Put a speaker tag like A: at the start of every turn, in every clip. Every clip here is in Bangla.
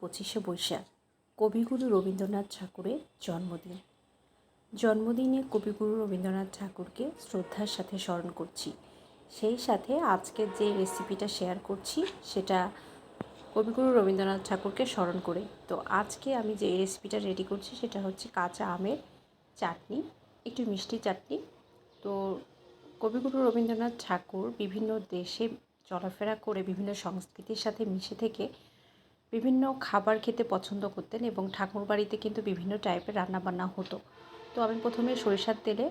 A: পঁচিশে বৈশাখ, কবিগুরু রবীন্দ্রনাথ ঠাকুরের জন্মদিন। জন্মদিনে কবিগুরু রবীন্দ্রনাথ ঠাকুরকে শ্রদ্ধার সাথে স্মরণ করছি। সেই সাথে আজকের যে রেসিপিটা শেয়ার করছি, সেটা কবিগুরু রবীন্দ্রনাথ ঠাকুরকে স্মরণ করে। তো আজকে আমি যে রেসিপিটা রেডি করছি, সেটা হচ্ছে কাঁচা আমের চাটনি, একটু মিষ্টি চাটনি। তো কবিগুরু রবীন্দ্রনাথ ঠাকুর বিভিন্ন দেশে চলাফেরা করে বিভিন্ন সংস্কৃতির সাথে মিশে থেকে বিভিন্ন খাবার খেতে পছন্দ করতেন এবং ঠাকুর বাড়িতে কিন্তু বিভিন্ন টাইপের রান্নাবান্না হতো। তো আমি প্রথমে সরিষার তেলে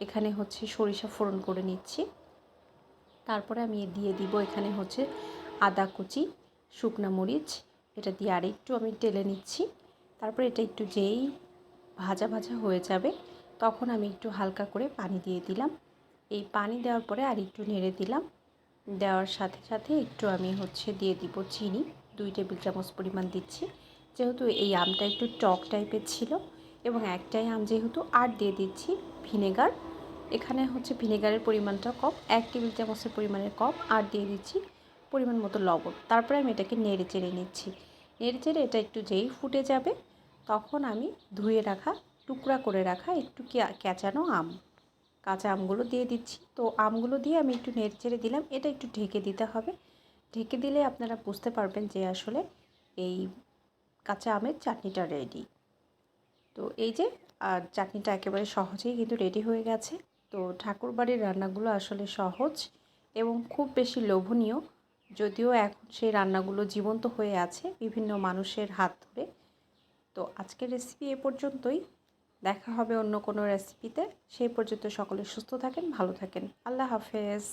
A: এখানে হচ্ছে সরিষা ফোড়ন করে নিচ্ছি। তারপরে আমি দিয়ে দিব এখানে হচ্ছে আদা কুচি, শুকনা মরিচ, এটা দিয়ে আরেকটু আমি টেলে নিচ্ছি। তারপরে এটা একটু যেই ভাজা ভাজা হয়ে যাবে, তখন আমি একটু হালকা করে পানি দিয়ে দিলাম। এই পানি দেওয়ার পরে আর একটু নেড়ে দিলাম। দেওয়ার সাথে সাথে একটু আমি হচ্ছে দিয়ে দিব চিনি। দুই টেবিল চামচ পরিমাণ দিচ্ছি। যেহেতু এই আমটা একটু টক টাইপের ছিল এবং একটাই আম যেহেতু আর দিয়ে দিচ্ছি ভিনেগার। এখানে হচ্ছে ভিনেগারের পরিমাণটা কম, এক টেবিল চামচের পরিমাণের কম আর দিয়ে দিচ্ছি পরিমাণ মতো লবণ। তারপরে আমি এটাকে নেড়ে চেড়ে নিচ্ছি। নেড়ে চেড়ে এটা একটু যেই ফুটে যাবে, তখন আমি ধুয়ে রাখা, টুকরা করে রাখা একটু ক্যাচানো আম, কাঁচা আমগুলো দিয়ে দিচ্ছি। তো আমগুলো দিয়ে আমি একটু নেড়ে চেড়ে দিলাম, এটা একটু ঢেকে দিতে হবে। ঢেকে দিলে আপনারা বুঝতে পারবেন যে আসলে এই কাঁচা আমের চাটনিটা রেডি তো এই যে, আর চাটনিটা একেবারে সহজেই কিন্তু রেডি হয়ে গেছে। তো ঠাকুর বাড়ির রান্নাগুলো আসলে সহজ এবং খুব বেশি লোভনীয়। যদিও এখন সেই রান্নাগুলো জীবন্ত হয়ে আছে বিভিন্ন মানুষের হাত ধরে। তো আজকের রেসিপি এ পর্যন্তই। দেখা হবে অন্য কোনো রেসিপিতে সেই পর্যন্ত সকলে সুস্থ থাকেন, ভালো থাকেন। আল্লাহ হাফেজ।